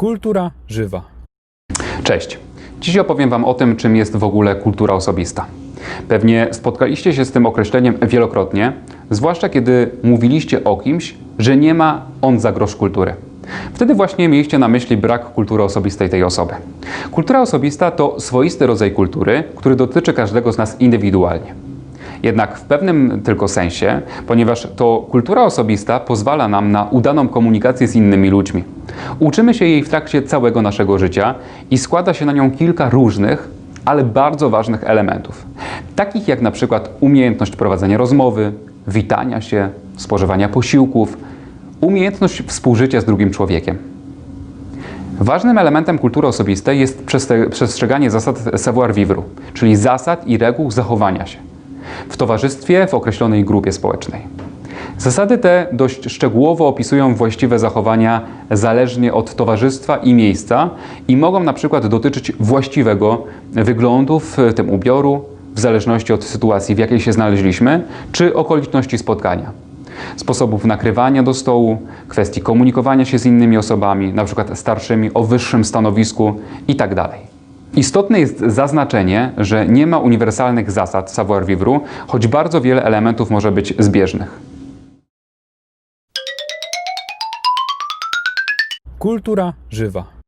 Kultura żywa. Cześć. Dziś opowiem Wam o tym, czym jest w ogóle kultura osobista. Pewnie spotkaliście się z tym określeniem wielokrotnie, zwłaszcza kiedy mówiliście o kimś, że nie ma on za grosz kultury. Wtedy właśnie mieliście na myśli brak kultury osobistej tej osoby. Kultura osobista to swoisty rodzaj kultury, który dotyczy każdego z nas indywidualnie. Jednak w pewnym tylko sensie, ponieważ to kultura osobista pozwala nam na udaną komunikację z innymi ludźmi. Uczymy się jej w trakcie całego naszego życia i składa się na nią kilka różnych, ale bardzo ważnych elementów. Takich jak na przykład umiejętność prowadzenia rozmowy, witania się, spożywania posiłków, umiejętność współżycia z drugim człowiekiem. Ważnym elementem kultury osobistej jest przestrzeganie zasad savoir-vivre, czyli zasad i reguł zachowania się w towarzystwie w określonej grupie społecznej. Zasady te dość szczegółowo opisują właściwe zachowania zależnie od towarzystwa i miejsca i mogą na przykład dotyczyć właściwego wyglądu, w tym ubioru, w zależności od sytuacji, w jakiej się znaleźliśmy, czy okoliczności spotkania. Sposobów nakrywania do stołu, kwestii komunikowania się z innymi osobami, na przykład starszymi o wyższym stanowisku itd. Istotne jest zaznaczenie, że nie ma uniwersalnych zasad savoir-vivre, choć bardzo wiele elementów może być zbieżnych. Kultura żywa.